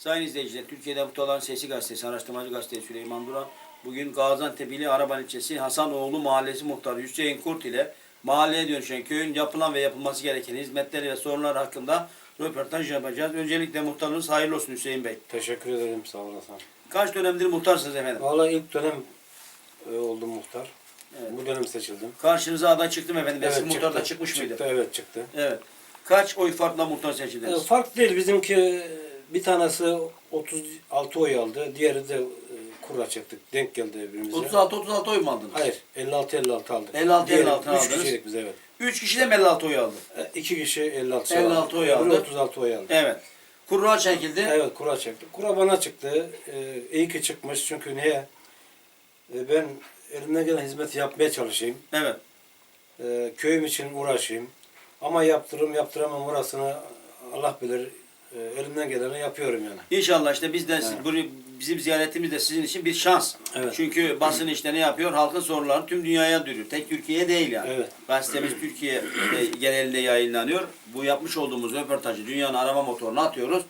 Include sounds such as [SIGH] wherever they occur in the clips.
Sayın izleyiciler, Türkiye'de Muhtarların Sesi Gazetesi, Araştırmacı Gazetesi Süleyman Duran, bugün Gaziantep ili Araban ilçesi Hasanoğlu Mahallesi Muhtarı Hüseyin Kurt ile mahalleye dönüşen köyün yapılan ve yapılması gereken hizmetleri ve sorunlar hakkında röportaj yapacağız. Öncelikle muhtarınız hayırlı olsun Hüseyin Bey. Teşekkür ederim sağ olasın. Kaç dönemdir muhtarsınız efendim? Valla ilk dönem e, oldum muhtar. Evet. Bu dönem seçildim. Karşınıza aday çıktım efendim. Eski muhtar da çıktı. çıkmış çıktı, mıydı? Evet çıktı. Evet. Kaç oy farkla muhtar E, seçildiniz? fark değil bizimki e, bir tanesi 36 oy aldı. Diğeri de e, kura çektik. Denk geldi birbirimize. 36 36 oy mu aldınız? Hayır 56 56 aldık. 56, Diğeri 56 üç aldınız. kişilik biz evet. 3 kişi de mi 56 oy aldı? E, İki kişi 56 56 oy Öbürü aldı. 36 oy aldı. Evet. Kurra çekildi. Evet kura çektik. Kura bana çıktı. Ee, iyi ki çıkmış çünkü niye? Ee, ben elimden gelen hizmeti yapmaya çalışayım. Evet. Ee, köyüm için uğraşayım. Ama yaptırım yaptıramam orasını Allah bilir. Ee, elimden geleni yapıyorum yani. İnşallah işte biz de siz- Evet. burayı- bizim ziyaretimiz de sizin için bir şans. Evet. Çünkü basın işte ne yapıyor? Halkın sorularını tüm dünyaya duyuruyor. Tek Türkiye değil yani. Evet. Gazetemiz Türkiye e, genelinde yayınlanıyor. Bu yapmış olduğumuz röportajı dünyanın arama motoruna atıyoruz.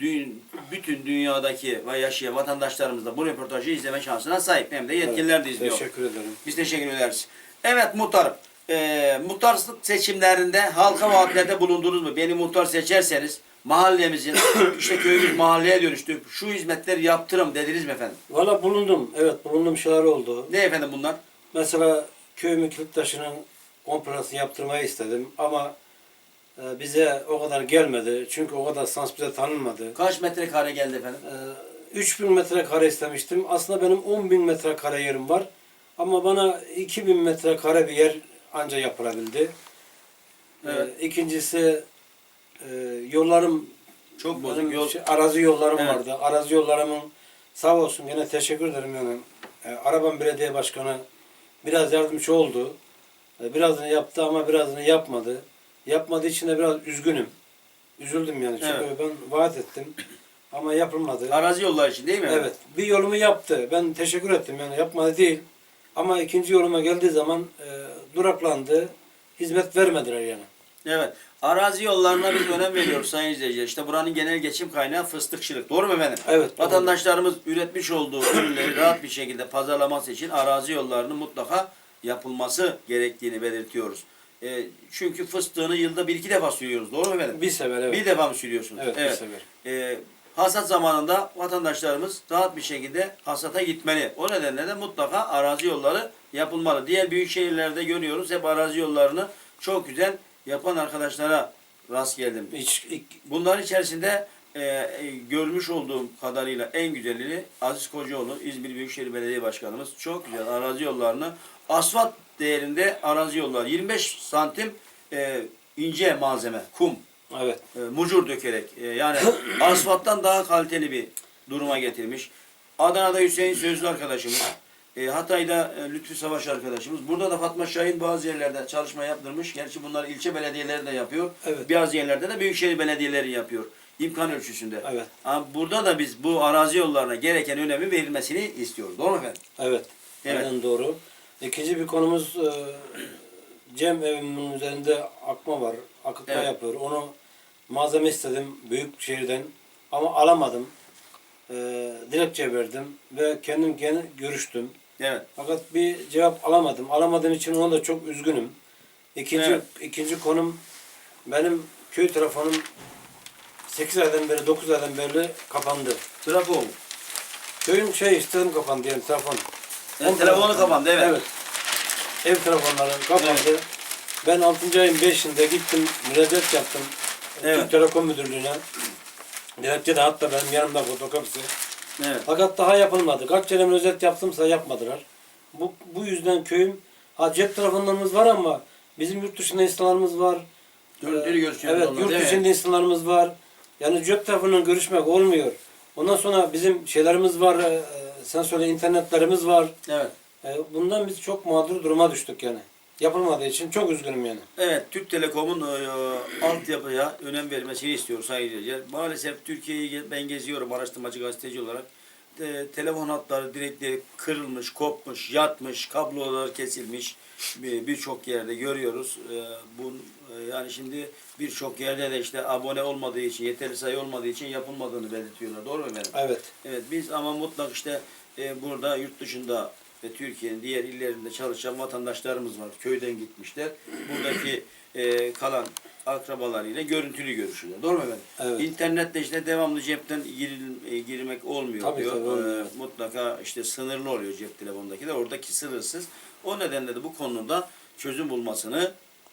Dü- bütün dünyadaki ve yaşayan vatandaşlarımız da bu röportajı izleme şansına sahip. Hem de yetkililer de izliyor. Teşekkür ederim. Biz teşekkür ederiz. Evet muhtarım. E, muhtarlık seçimlerinde halka vaatlerde bulundunuz mu? Beni muhtar seçerseniz mahallemizin [COUGHS] işte köyümüz mahalleye dönüştü. Şu hizmetleri yaptırım dediniz mi efendim? Valla bulundum. Evet bulundum şeyler oldu. Ne efendim bunlar? Mesela köyümün kilit taşının komplasını yaptırmayı istedim ama e, bize o kadar gelmedi. Çünkü o kadar sans bize tanınmadı. Kaç metrekare geldi efendim? Ee, 3000 metrekare istemiştim. Aslında benim 10.000 metrekare yerim var. Ama bana 2000 metrekare bir yer anca yapılabildi. Evet. Ee, ikincisi e, yollarım Çok bozuk yol. şey, arazi yollarım Evet. vardı. Arazi yollarımın sağ olsun yine teşekkür ederim yani. E, Araban Belediye Başkanı biraz yardımcı oldu. E, birazını yaptı ama birazını yapmadı. Yapmadığı için de biraz üzgünüm. Üzüldüm yani. Çünkü Evet. ben vaat ettim. Ama yapılmadı. Arazi yollar için değil mi? Evet. Bir yolumu yaptı. Ben teşekkür ettim yani yapmadı değil. Ama ikinci yoluma geldiği zaman e, duraklandı. Hizmet vermediler yani. Evet. Arazi yollarına biz önem veriyoruz sayın izleyiciler. İşte buranın genel geçim kaynağı fıstıkçılık. Doğru mu efendim? Evet. Vatandaşlarımız üretmiş olduğu ürünleri rahat bir şekilde pazarlaması için arazi yollarının mutlaka yapılması gerektiğini belirtiyoruz. E, çünkü fıstığını yılda bir iki defa sürüyoruz. Doğru mu efendim? Bir sefer evet. Bir defa mı sürüyorsunuz? evet, bir sefer. E, hasat zamanında vatandaşlarımız rahat bir şekilde hasata gitmeli. O nedenle de mutlaka arazi yolları yapılmalı. Diğer büyük şehirlerde görüyoruz hep arazi yollarını çok güzel yapan arkadaşlara rast geldim. Hiç, Bunların içerisinde e, e, görmüş olduğum kadarıyla en güzelini Aziz Kocaoğlu, İzmir Büyükşehir Belediye Başkanımız çok güzel arazi yollarını asfalt değerinde arazi yollar 25 santim e, ince malzeme, kum, evet. e, mucur dökerek e, yani asfalttan daha kaliteli bir duruma getirmiş. Adana'da Hüseyin Sözlü arkadaşımız, e, Hatay'da e, Lütfü Savaş arkadaşımız. Burada da Fatma Şahin bazı yerlerde çalışma yaptırmış. Gerçi bunları ilçe belediyeleri de yapıyor. Evet. Bazı yerlerde de büyükşehir belediyeleri yapıyor. İmkan ölçüsünde. Evet. Ama burada da biz bu arazi yollarına gereken önemi verilmesini istiyoruz. Doğru mu efendim? Evet. Evet. Aynen doğru. İkinci bir konumuz e, Cem evimin üzerinde akma var. Akıtma Evet. yapıyor. Onu malzeme istedim büyük şehirden ama alamadım. E, dilekçe verdim ve kendim gene görüştüm. Evet. Fakat bir cevap alamadım. Alamadığım için ona da çok üzgünüm. İkinci Evet. ikinci konum benim köy telefonum 8 aydan beri 9 aydan beri kapandı. Trafo. Köyün şey istedim kapandı yani telefon. Yani telefonu kapandı evet. Evet. Ev telefonları kapandı. Ben 6. ayın 5'inde gittim müracaat yaptım. Evet. Türk Telekom Müdürlüğü'ne. Dilekçe de hatta benim yanımda fotokopisi. Evet. Fakat daha yapılmadı. Kaç kere müracaat yaptımsa yapmadılar. Bu, bu yüzden köyüm ha cep telefonlarımız var ama bizim yurt dışında insanlarımız var. Görüntülü Ee, görüşüyoruz Evet, onunla, yurt dışında insanlarımız var. Yani cep telefonundan görüşmek olmuyor. Ondan sonra bizim şeylerimiz var. e, sen söyle internetlerimiz var. Evet. E, bundan biz çok mağdur duruma düştük yani. Yapılmadığı için çok üzgünüm yani. Evet, Türk Telekom'un e, altyapıya önem vermesini istiyoruz sayın izleyiciler. Maalesef Türkiye'yi ben geziyorum araştırmacı gazeteci olarak. e, telefon hatları direkleri kırılmış, kopmuş, yatmış, kablolar kesilmiş bir- birçok yerde görüyoruz. E, bu e, yani şimdi birçok yerde de işte abone olmadığı için, yeterli sayı olmadığı için yapılmadığını belirtiyorlar. Doğru mu efendim? Evet. Evet biz ama mutlak işte e, burada yurt dışında ve Türkiye'nin diğer illerinde çalışan vatandaşlarımız var. Köyden gitmişler. Buradaki e, kalan akrabalarıyla görüntülü görüşüyorlar. Doğru mu efendim? Evet. İnternette işte devamlı cepten giril, e, girmek olmuyor Tabii, diyor. tabii, olmuyor. E, mutlaka işte sınırlı oluyor cep telefondaki de. Oradaki sınırsız. O nedenle de bu konuda çözüm bulmasını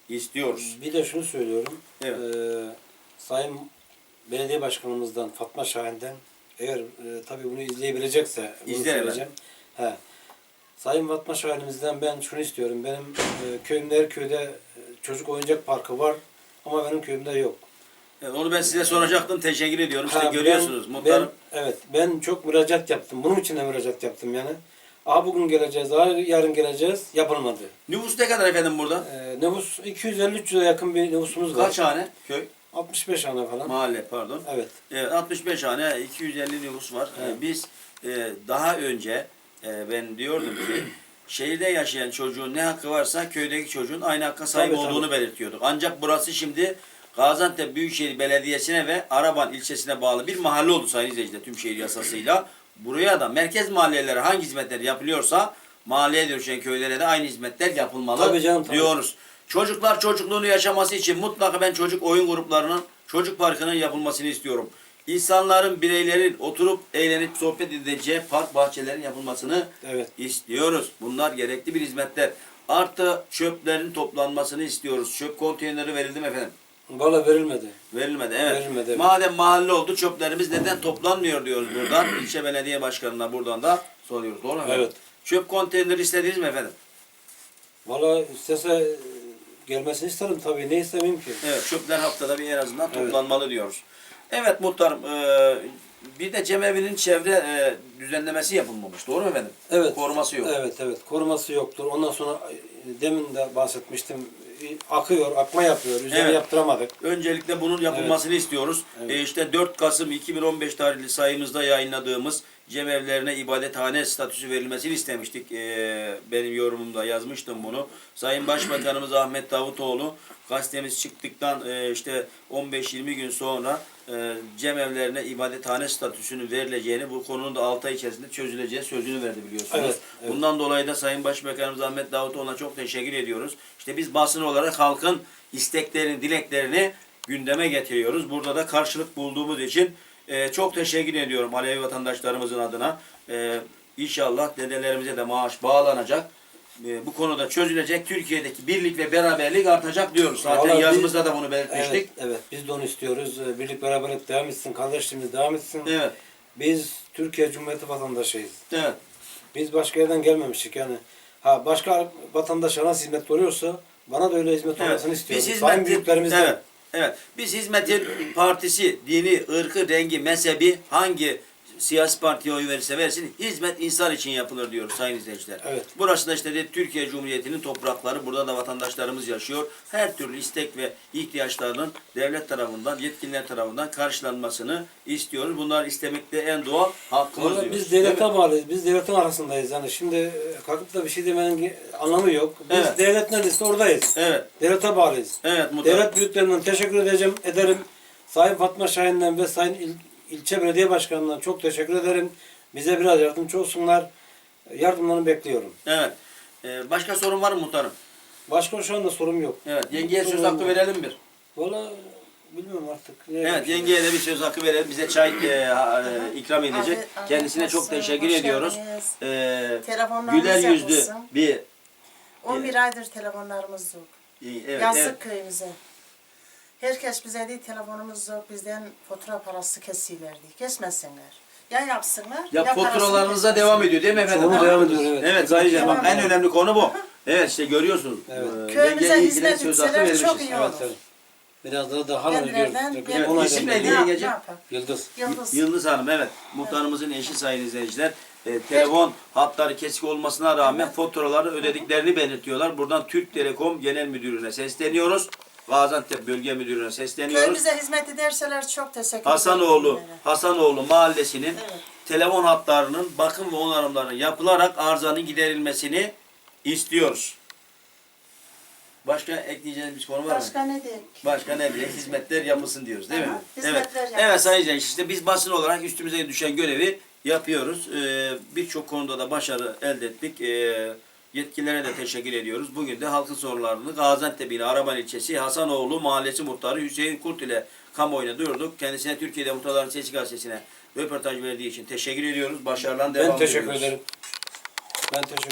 istiyoruz. Bir de şunu söylüyorum. Evet. Ee, Sayın Belediye Başkanımızdan Fatma Şahin'den eğer e, tabii bunu izleyebilecekse bunu İzler söyleyeceğim. He. Sayın Fatma Şahin'imizden ben şunu istiyorum. Benim e, köyümde her köyde e, çocuk oyuncak parkı var ama benim köyümde yok. Evet, onu ben size soracaktım. Teşekkür ediyorum. İşte Ha, görüyorsunuz. ben, muhtarım. ben, evet ben çok müracaat yaptım. Bunun için de müracaat yaptım yani. Aa bugün geleceğiz, aa yarın geleceğiz. Yapılmadı. Nüfus ne kadar efendim burada? Ee, nüfus 250-300'e yakın bir nüfusumuz var. Kaç hane? Köy? 65 hane falan. Mahalle pardon. Evet. Evet, 65 hane 250 nüfus var. Evet. Ee, Biz e, daha önce e, ben diyordum ki şehirde yaşayan çocuğun ne hakkı varsa köydeki çocuğun aynı hakka sahip Tabii, olduğunu tabii. belirtiyorduk. Ancak burası şimdi Gaziantep Büyükşehir Belediyesi'ne ve Araban ilçesine bağlı bir mahalle oldu sayın izleyiciler tüm şehir yasasıyla. Buraya da merkez mahallelere hangi hizmetler yapılıyorsa mahalleye dönüşen köylere de aynı hizmetler yapılmalı Tabii canım, tabii. diyoruz. Çocuklar çocukluğunu yaşaması için mutlaka ben çocuk oyun gruplarının çocuk parkının yapılmasını istiyorum. İnsanların, bireylerin oturup eğlenip sohbet edeceği park bahçelerin yapılmasını Evet. istiyoruz. Bunlar gerekli bir hizmetler. Artı çöplerin toplanmasını istiyoruz. Çöp konteyneri verildi mi efendim? Valla verilmedi. Verilmedi evet. Verilmedi, evet. Madem mahalle oldu çöplerimiz neden toplanmıyor diyoruz buradan. [CLEARS THROAT] İlçe belediye başkanına buradan da soruyoruz. Doğru mu efendim? Evet. Çöp konteyneri istediniz mi efendim? Valla istese e, gelmesini isterim tabii. Ne istemeyeyim ki? Evet çöpler haftada bir en azından Evet. toplanmalı diyoruz. Evet muhtarım e, bir de cemevinin çevre e, düzenlemesi yapılmamış. Doğru mu efendim? Evet. Koruması yok. Evet evet. Koruması yoktur. Ondan sonra e, demin de bahsetmiştim. e, Akıyor, akma yapıyor. Üzerine Evet. yaptıramadık. Öncelikle bunun yapılmasını istiyoruz. Evet. E, işte 4 Kasım 2015 tarihli sayımızda yayınladığımız cemevlerine ibadethane statüsü verilmesini istemiştik. E, benim yorumumda yazmıştım bunu. Sayın Başbakanımız Ahmet Davutoğlu gazetemiz çıktıktan e, işte 15-20 gün sonra e, cemevlerine ibadethane statüsünün verileceğini bu konunun da 6 ay içerisinde çözüleceği sözünü verdi biliyorsunuz. Evet, evet. Bundan dolayı da Sayın Başbakanımız Ahmet Davutoğlu'na çok teşekkür ediyoruz. İşte biz basın olarak halkın isteklerini, dileklerini gündeme getiriyoruz. Burada da karşılık bulduğumuz için e, çok teşekkür ediyorum Alevi vatandaşlarımızın adına. E, inşallah dedelerimize de maaş bağlanacak. E, bu konuda çözülecek. Türkiye'deki birlik ve beraberlik artacak diyoruz. Zaten Vallahi biz- yazımızda da bunu belirtmiştik. Evet, evet. Biz de onu istiyoruz. Birlik beraberlik devam etsin. Kardeşliğimiz devam etsin. Evet. Biz Türkiye Cumhuriyeti vatandaşıyız. Evet. Biz başka yerden gelmemiştik yani. Ha başka vatandaşa nasıl hizmet oluyorsa bana da öyle hizmet Evet. olmasını istiyoruz. Biz Sayın hizmetin, büyüklerimizden. evet, evet. Biz hizmetin partisi, dini, ırkı, rengi, mezhebi hangi siyasi partiye oy verirse versin hizmet insan için yapılır diyoruz sayın izleyiciler. Evet. Burası da işte de Türkiye Cumhuriyeti'nin toprakları. Burada da vatandaşlarımız yaşıyor. Her türlü istek ve ihtiyaçlarının devlet tarafından, yetkililer tarafından karşılanmasını istiyoruz. Bunlar istemekte en doğal hakkımız Vallahi diyoruz. biz devlete bağlıyız. Biz devletin arasındayız. Yani şimdi e, kalkıp da bir şey demenin anlamı yok. Biz Evet. devlet neredeyse oradayız. Evet. Devlete bağlıyız. Evet muhtarım. Devlet büyüklerinden teşekkür edeceğim, ederim. Sayın Fatma Şahin'den ve Sayın İl, İlçe Belediye Başkanı'ndan çok teşekkür ederim. Bize biraz yardımcı olsunlar. Yardımlarını bekliyorum. Evet. Ee, başka sorun var mı muhtarım? Başka şu anda sorum yok. Evet. Yengeye söz hakkı verelim bir. Valla bilmiyorum artık. Ne Evet, yengeye de bir söz hakkı verelim. Bize çay e, e, ikram edecek. Afiyet- afiyet Kendisine çok olsun, teşekkür hoş ediyoruz. geldiniz. E, Telefonlarımız güler yüzlü yapılsın. bir 11 aydır telefonlarımız yok. evet, Yazık evet, köyümüze. Herkes bize değil telefonumuz yok. Bizden fatura parası kesiyorlardı. Kesmesinler. Ya yapsınlar ya parasını faturalarınıza devam ediyor değil mi efendim? Çoğunu devam ediyor, evet. Evet Sayın bak en önemli konu bu. Evet işte görüyorsunuz. Evet. Ee, Köyümüze hizmet etseler çok iyi olur. Evet, evet. Biraz daha daha diyoruz. ben- Evet, isim neydi? Yengeciğim? Yıldız. Yıldız. Yıldız Hanım evet. Muhtarımızın eşi sayın izleyiciler. E, telefon hatları kesik olmasına rağmen faturaları ödediklerini belirtiyorlar. Buradan Türk Telekom Genel Müdürü'ne sesleniyoruz. Gaziantep Bölge Müdürü'ne sesleniyoruz. Köyümüze hizmet ederseler çok teşekkür ederim. Hasanoğlu. Hasanoğlu mahallesinin Evet. telefon hatlarının bakım ve onarımlarının yapılarak arızanın giderilmesini istiyoruz. Başka ekleyeceğiniz bir konu var mı? Başka ne diyeyim? Başka ne bileyim hizmetler yapılsın diyoruz değil mi? Aha, Evet. hizmetler yapılsın. Evet sayın izleyiciler, işte biz basın olarak üstümüze düşen görevi yapıyoruz. Ee, Birçok konuda da başarı elde ettik. Ee, yetkililere de teşekkür ediyoruz. Bugün de halkın sorunlarını Gaziantep ili Araban ilçesi Hasanoğlu Mahallesi Muhtarı Hüseyin Kurt ile kamuoyuna duyurduk. Kendisine Türkiye'de Muhtarların Sesi Gazetesi'ne röportaj verdiği için teşekkür ediyoruz. Başarılar devam Ben teşekkür ediyoruz. ederim. Ben teşekkür